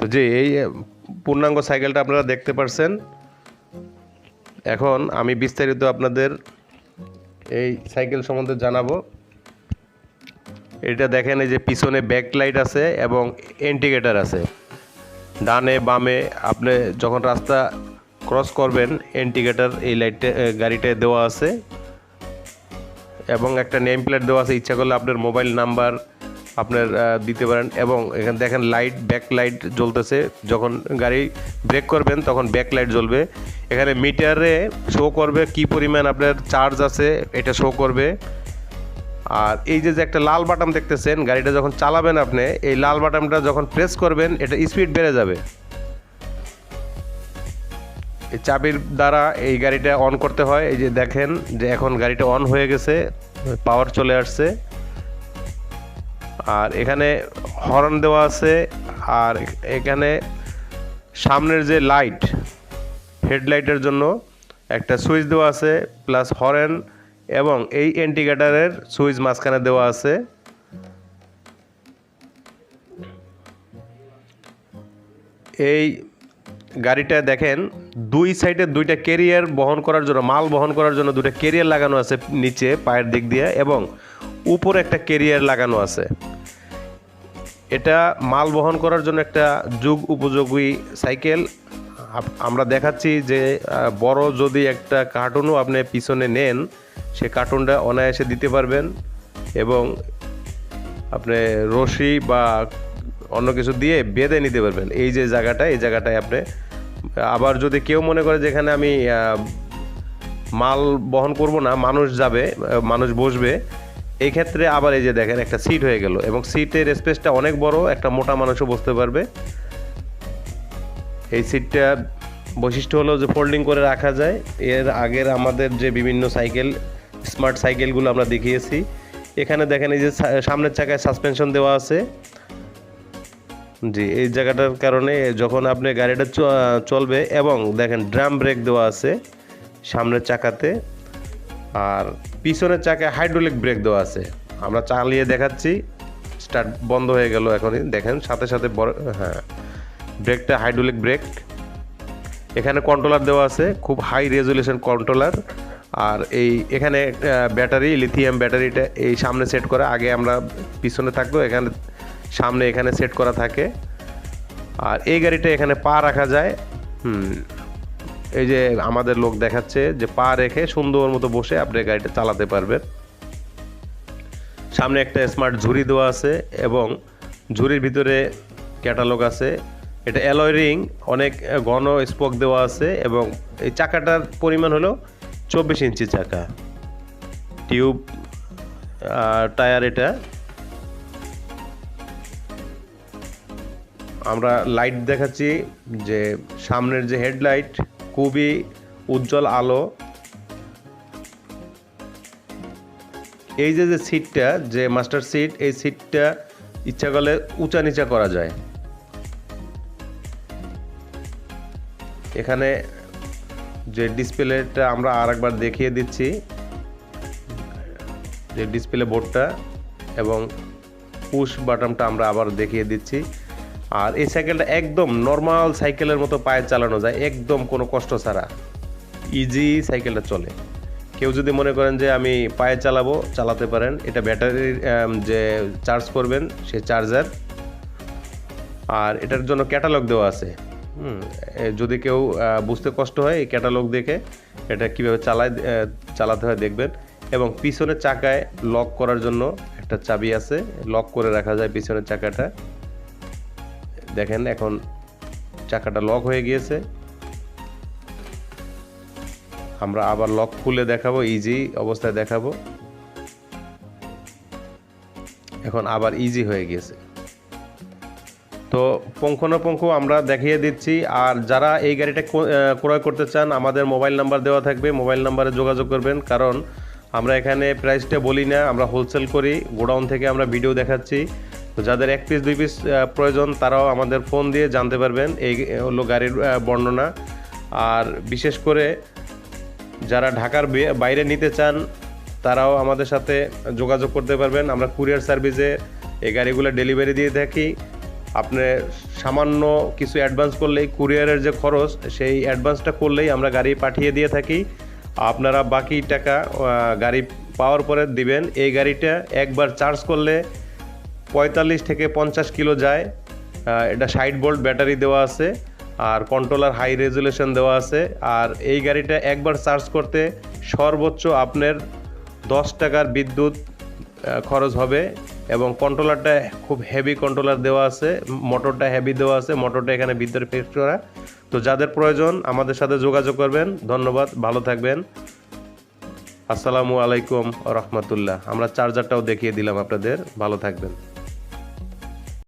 তো যে এই পূর্ণাঙ্গ সাইকেলটা আপনারা দেখতে পারছেন। এখন আমি বিস্তারিত আপনাদের এই সাইকেল সম্বন্ধে জানাব। এটা দেখেন, এই যে পিছনে ব্যাক লাইট আছে এবং ইন্ডিকেটার আছে। ডানে, বামে আপনি যখন রাস্তা ক্রস করবেন ইন্ডিকেটার এই লাইটটা গাড়িটায় দেওয়া আছে। এবং একটা নেম প্লেট দেওয়া আছে, ইচ্ছা করলে আপনার মোবাইল নাম্বার আপনার দিতে পারেন এবং এখানে দেখেন লাইট ব্যাক লাইট জ্বলতেছে। যখন গাড়ি ব্রেক করবেন, তখন ব্যাক লাইট জ্বলবে। এখানে মিটারে শো করবে কি পরিমাণ আপনার চার্জ আছে, এটা শো করবে। আর এই যে একটা লাল বাটন দেখতেছেন, গাড়িটা যখন চালাবেন আপনি, এই লাল বাটনটা যখন প্রেস করবেন, এটা স্পিড বেড়ে যাবে। এই চাবির দ্বারা এই গাড়িটা অন করতে হয়। এই যে দেখেন যে এখন গাড়িটা অন হয়ে গেছে পাওয়ার চলে আসছে। আর এখানে হর্ন দেওয়া আছে আর এখানে সামনের যে লাইট, হেডলাইটের জন্য একটা সুইচ দেওয়া আছে প্লাস হর্ন এবং এই ইন্ডিকেটারের সুইচ মাঝখানে দেওয়া আছে। এই গাড়িটা দেখেন, দুই সাইডে দুইটা কেরিয়ার বহন করার জন্য, মাল বহন করার জন্য দুইটা কেরিয়ার লাগানো আছে নিচে, পায়ের দিক দিয়ে, এবং উপরে একটা কেরিয়ার লাগানো আছে। এটা মাল বহন করার জন্য একটা যুগ উপযোগী সাইকেল। আমরা দেখাচ্ছি যে বড় যদি একটা কার্টুনও আপনি পিছনে নেন, সে কার্টুনটা অনায়াসে দিতে পারবেন এবং আপনি রশি বা অন্য কিছু দিয়ে বেঁধে নিতে পারবেন। এই যে জায়গাটা, এই জায়গাটায় আপনি, আবার যদি কেউ মনে করে যেখানে আমি মাল বহন করব না, মানুষ যাবে মানুষ বসবে এই ক্ষেত্রে আবার এই যে দেখেন, একটা সিট হয়ে গেল এবং সিটের স্পেসটা অনেক বড়, একটা মোটা মানুষও বসতে পারবে। এই সিটটা বৈশিষ্ট্য হলো যে ফোল্ডিং করে রাখা যায়। এর আগের আমাদের যে বিভিন্ন সাইকেল স্মার্ট সাইকেলগুলো আমরা দেখিয়েছি। এখানে দেখেন এই যে সামনের চাকায় সাসপেনশন দেওয়া আছে। জি, এই জায়গাটার কারণে যখন আপনি গাড়িটা চলবে এবং দেখেন ড্রাম ব্রেক দেওয়া আছে সামনের চাকাতে। আর পিছনের চাকায় হাইড্রোলিক ব্রেক দেওয়া আছে। আমরা চালিয়ে দেখাচ্ছি স্টার্ট বন্ধ হয়ে গেল এখনই। দেখেন, সাথে সাথে হ্যাঁ ব্রেকটা হাইড্রোলিক ব্রেক এখানে কন্ট্রোলার দেওয়া আছে, খুব হাই রেজুলেশন কন্ট্রোলার আর এই, এখানে ব্যাটারি লিথিয়াম ব্যাটারিটা এই সামনে সেট করা, আগে আমরা পিছনে থাকতো এখানে, সামনে এখানে সেট করা থাকে। আর এই গাড়িটা এখানে পা রাখা যায়, হুম এই যে আমাদের লোক দেখাচ্ছে যে পা রেখে সুন্দর মতো বসে আপনি গাড়িটা চালাতে পারবেন। সামনে একটা স্মার্ট ঝুড়ি দেওয়া আছে এবং ঝুড়ির ভিতরে ক্যাটালগ আছে। এটা অ্যালয় রিং অনেক ঘন স্পোক দেওয়া আছে এবং এই চাকাটার পরিমাণ হলো চব্বিশ ইঞ্চি চাকা। টিউব টায়ার এটা। আমরা লাইট দেখাচ্ছি যে সামনের যে হেডলাইট খুবই উজ্জ্বল আলো। এই যে যে সিটটা যে মাস্টার সিট এই সিটটা ইচ্ছা করলে উঁচা নিচা করা যায়। এখানে যে ডিসপ্লেটা আমরা আরেকবার দেখিয়ে দিচ্ছি, যে ডিসপ্লে বোর্ডটা এবং পুশ বাটনটা আমরা আবার দেখিয়ে দিচ্ছি। আর এই সাইকেলটা একদম নর্মাল সাইকেলের মতো পায়ে চালানো যায়, একদম কোনো কষ্ট ছাড়া। ইজি সাইকেলটা চলে। কেউ যদি মনে করেন যে আমি পায়ে চালাবো, চালাতে পারেন। এটা ব্যাটারির যে চার্জ করবেন, সে চার্জার আর এটার জন্য ক্যাটালগ দেওয়া আছে। যদি কেউ বুঝতে কষ্ট হয় এই ক্যাটালগ দেখে, এটা কীভাবে চালায় চালাতে হয় দেখবেন। এবং পিছনের চাকায় লক করার জন্য একটা চাবি আছে। লক করে রাখা যায় পিছনের চাকাটা। দেখেন এখন চাকাটা লক হয়ে গিয়েছে। আমরা আবার লক খুলে দেখাবো ইজি অবস্থায় দেখাবো। এখন আবার ইজি হয়ে গিয়েছে। তো পুঙ্খানুপুঙ্খ আমরা দেখিয়ে দিচ্ছি, আর যারা এই গাড়িটা ক্রয় করতে চান, আমাদের মোবাইল নাম্বার দেওয়া থাকবে, মোবাইল নাম্বারে যোগাযোগ করবেন, কারণ আমরা এখানে প্রাইসটা বলি না, আমরা হোলসেল করি, গোডাউন থেকে আমরা ভিডিও দেখাচ্ছি। তো যাদের এক পিস দুই পিস প্রয়োজন, তারাও আমাদের ফোন দিয়ে জানতে পারবেন এই হলো গাড়ির বর্ণনা। আর বিশেষ করে যারা ঢাকার বাইরে নিতে চান, তারাও আমাদের সাথে যোগাযোগ করতে পারবেন। আমরা কুরিয়ার সার্ভিসে এই গাড়িগুলো ডেলিভারি দিয়ে থাকি। আপনি সামান্য কিছু অ্যাডভান্স করলেই, কুরিয়ারের যে খরচ, সেই অ্যাডভান্সটা করলেই আমরা গাড়ি পাঠিয়ে দিয়ে থাকি। আপনারা বাকি টাকা গাড়ি পাওয়ার পরে দিবেন। এই গাড়িটা একবার চার্জ করলে পঁয়তাল্লিশ থেকে পঞ্চাশ কিলো যায়। এটা ষাট ভোল্ট ব্যাটারি দেওয়া আছে আর কন্ট্রোলার হাই রেজুলেশন দেওয়া আছে। আর এই গাড়িটা একবার চার্জ করতে সর্বোচ্চ আপনার দশ টাকার বিদ্যুৎ খরচ হবে এবং কন্ট্রোলারটা খুব হেভি কন্ট্রোলার দেওয়া আছে মোটরটা হেভি দেওয়া আছে মোটরটা এখানে বিদ্যুৎ ফিক্স করা। তো যাদের প্রয়োজন আমাদের সাথে যোগাযোগ করবেন। ধন্যবাদ, ভালো থাকবেন। আসসালামু আলাইকুম রহমতুল্লাহ। আমরা চার্জারটাও দেখিয়ে দিলাম আপনাদের। ভালো থাকবেন।